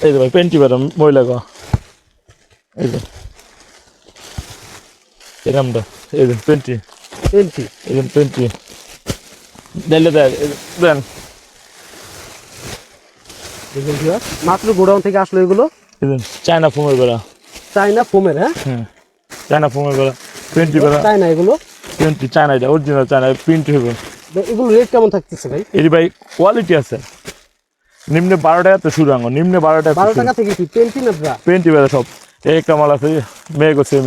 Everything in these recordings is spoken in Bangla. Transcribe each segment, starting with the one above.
এই যে ভাই পেন্টি বেড়া মহিলা গো এই যে এরমটা এই যে পেন্টি পেন্টি এই যে পেন্টি দিলে দেন দেখুন মাত্র গোডাউন থেকে আসলো এগুলো চায়না ফুমের বেড়া চাইনা ফোমের হ্যাঁ হ্যাঁ চায়না ফুমের বেড়া পেন্টি বেড়া চাইনা এগুলো পেন্টি চায়না এটা অরিজিনাল চায়না প্রিন্ট হবে এগুলো রেট কেমন থাকতেছে ভাই এর ভাই কোয়ালিটি আছে নিম্নে বারো টাকা তো শুরু আঙ্গ নিম্নে বারো টাকা বারো টাকা থেকে কি? পেন্টি না পেন্টি বেড়া সব। এক কামাল আছে মেঘ সেম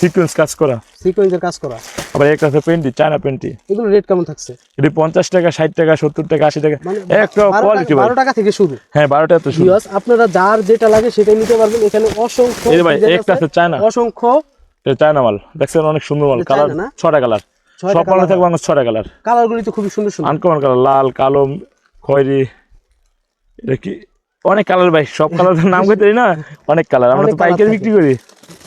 সিকুয়েন্স কাজ করা। সিকোয়েন্সের কাজ করা। আবার একটা আছে পেন্টি চায়না পেন্টি এগুলো রেট কেমন থাকছে? এটি পঞ্চাশ টাকা ষাট টাকা সত্তর টাকা আশি টাকা মানে একটা কোয়ালিটি বারো টাকা থেকে শুরু। হ্যাঁ বারো টাকা তো শুরু আপনারা যার যেটা লাগে সেটাই নিতে পারবেন। এখানে অসংখ্য এই ভাই একটা আছে চায়না অসংখ্য চায়না মাল। দেখছেন অনেক সুন্দর মাল। কালার? ছটা কালার সব মালে। থাকবে আমার ছটা কালার কালারগুলি তো খুবই সুন্দর সুন্দর। আনকমন কালার লাল কালো খয়েরি। এটা কি? অনেক কালার ভাই সব কালার নাম করতে না। অনেক কালার আমরা তো পাইকারি বিক্রি করি।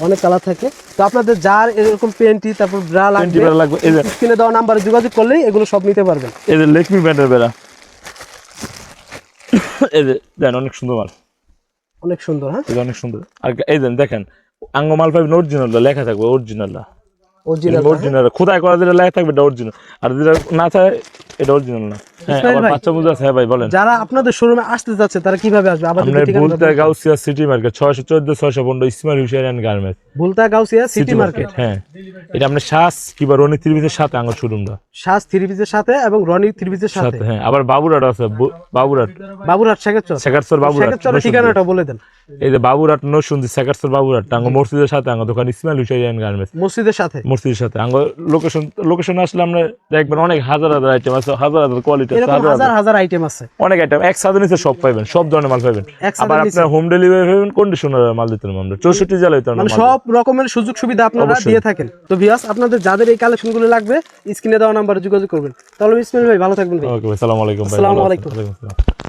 অনেক কালার থাকে। তো আপনাদের যার এরকম পেন্টি তারপর ব্রা লাগবে লাগবে এই যে স্ক্রিনে দেওয়া নাম্বারে যোগাযোগ করলেই এগুলো সব নিতে পারবেন। এই যে লেকমি ব্যান্ডের বেড়া। এই যে দেন অনেক সুন্দর মাল। অনেক সুন্দর হ্যাঁ? অনেক সুন্দর। আর এই দেন দেখেন আঙ্গ মাল পাবেন অরিজিনালটা লেখা থাকবে অরিজিনালটা অরিজিনাল অরিজিনাল খোদাই করা যেটা লেখা থাকবে এটা অরিজিনাল আর যেটা না থাকে এটা অরিজিনাল না। হ্যাঁ আবার বাচ্চা বুঝে আছে হ্যাঁ ভাই বলেন। যারা আপনাদের শোরুমে আসতে যাচ্ছে তারা কীভাবে আসবে? আবার যদি আপনার ঠিকানা বলতে গাউসিয়া সিটি মার্কেট ছয়শো চোদ্দ ছয়শো পনেরো Ismail Hushiyar and garments Bhulta Gausia city market হ্যাঁ। এটা আপনার শ্বাস কিংবা রনি সাথে আঙ্গুর শোরুমটা শ্বাস থ্রি সাথে এবং রনি থ্রি সাথে। সাথে হ্যাঁ। আবার বাবুরাট আছে বাবুরাট। ঠিকানাটা বলে দেন। এই যে বাবুরাট বাবুরাট মসজিদের সাথে আঙ্গ দোকান ইসমাইল গার্মেন্টস মসজিদের সাথে। মসজিদের সাথে। আঙ্গ লোকেশন লোকেশন আসলে আমরা দেখবেন অনেক হাজার হাজার আইটেম আছে হাজার হাজার কোয়ালিটি আছে হাজার হাজার আইটেম আছে। অনেক আইটেম এক সাথে নিচে সব পাইবেন সব ধরনের মাল পাইবেন। আবার আপনার হোম ডেলিভারি পাবেন কন্ডিশনার মাল দিতে আমরা চৌষট্টি জেলায় মানে সব রকমের সুযোগ সুবিধা আপনারা দিয়ে থাকেন। তো ভিউয়ার্স আপনাদের যাদের এই কালেকশনগুলো লাগবে স্ক্রিনে দেওয়া নাম্বারে যোগাযোগ করবেন। তাহলে ইসমাইল ভাই ভালো থাকবেন ভাই। ওকে ভাই সালাম আলাইকুম ভাই আসসালামু আলাইকুম। আসসালাম।